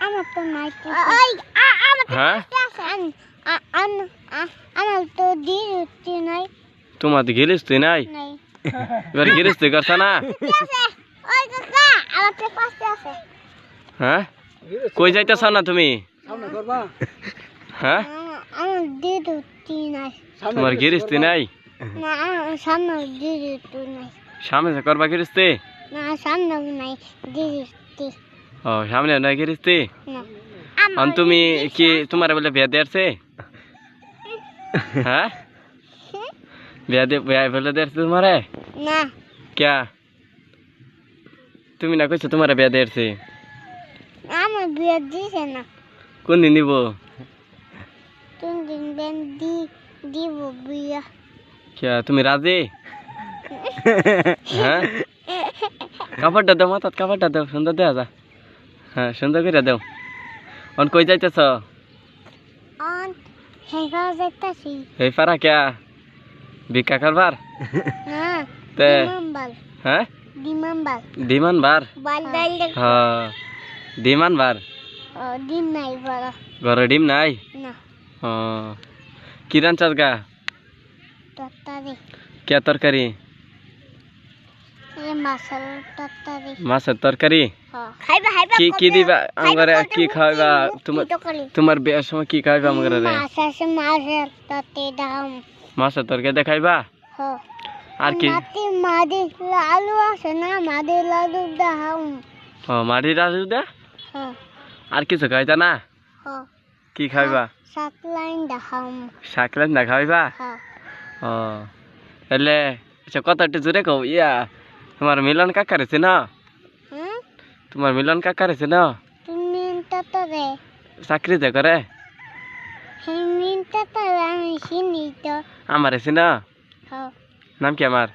আমার তো নাই হ্যাঁ? আমার তো দিদি নাই। তোমার তো গেলিস তুই নাই? নাই। এবার গেলিস তুই করছ না? আছে ওই কাকা আমার তো পাশে আছে। হ্যাঁ? কই যাইতেছ না তুমি? হ্যাঁ? তোমার গেলিস তুই নাই? সামনে করবা গেলিস তুই? না সামনে নাই দিদি ও সামনে নাই গেলিস তুই না। অন তুমি কি তোমার বলে বিয়া দেয়ারছে হ্যাঁ? বিয়া দে বিয়া বলে দেয়ারছে তোমারে? না। ক্যা? তুমি না কইছো তোমার বিয়া দেয়ারছে আমার বিয়ে দিছে না। কোন দিন দিব? তিন দিন বেন দি দিব বিয়ে। ক্যা তুমি রাজি? হ্যাঁ? কাপড়টা দাও মাথাত কাপড়টা দাও সুন্দর দেওয়া যা। হ্যাঁ সুন্দর করে দাও অন কই যাইতেছ অন হেগা যাইতাছি এই পারা ক্যা ভিক্ষা করবার না তে দিমাম্বাল হ্যাঁ দিমাম্বাল দিমান বার বাল ডাল হ্যাঁ দিমান বার ও দিন নাই বড় ঘরে ডিম নাই না ও কি রাঞ্চাস গা তত্তারি কে তরকারি এ মাসাল তত্তারি মাছের তরকারি। খাইবা খাইবা কি কি দিবা? আমারে কি খাওয়াবা তোমার তোমার বিয়ার সময় কি খাওয়াবা আমারে মাছের তরকারি দেখাইবা আর কি? নাতি আছে না? ও মাটির আলু দে আর কিছু খাইতা না? কি খাইবা? সাত লাইন দাম। শাকলেন না খাইবা? হ ও তাহলে আচ্ছা জোরে কও। ইয়া তোমার মিলন কাকা রেছে না তোমার মিলন কাকা রেছে না চাকরি দে করে। আমার এসে না নাম কি আমার?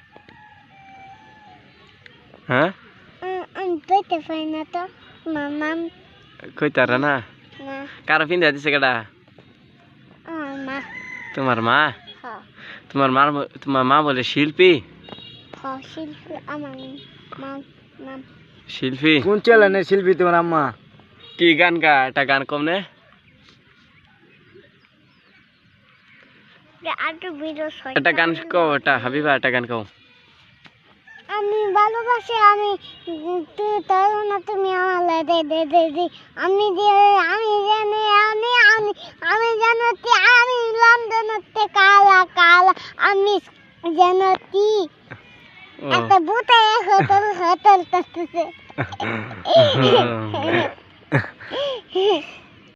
হ্যাঁ? আ- আমি না তো। নাম? না? কারও পিন্ধা দিছে কেডা? আমার মা। তোমার মা? তোমার মার মা বলে শিল্পী? শিল্পী আমার নাম শিল্পী? কোন চ্যানেলের শিল্পী তোমার আম্মা? কি গান গা একটা গান কম নে। আটু বিরো একটা গান কও একটা হাবিবা একটা গান কও। আমি ভালোবাসি আমি তুই না তুমি আমার দে দে দে দে। আমি যে আমি জানি আমি আমি আমি জানতি আমি লন্ডনতে কালা কালা। আমি জানতি हाँ। सबूत है तो होटल होटल से।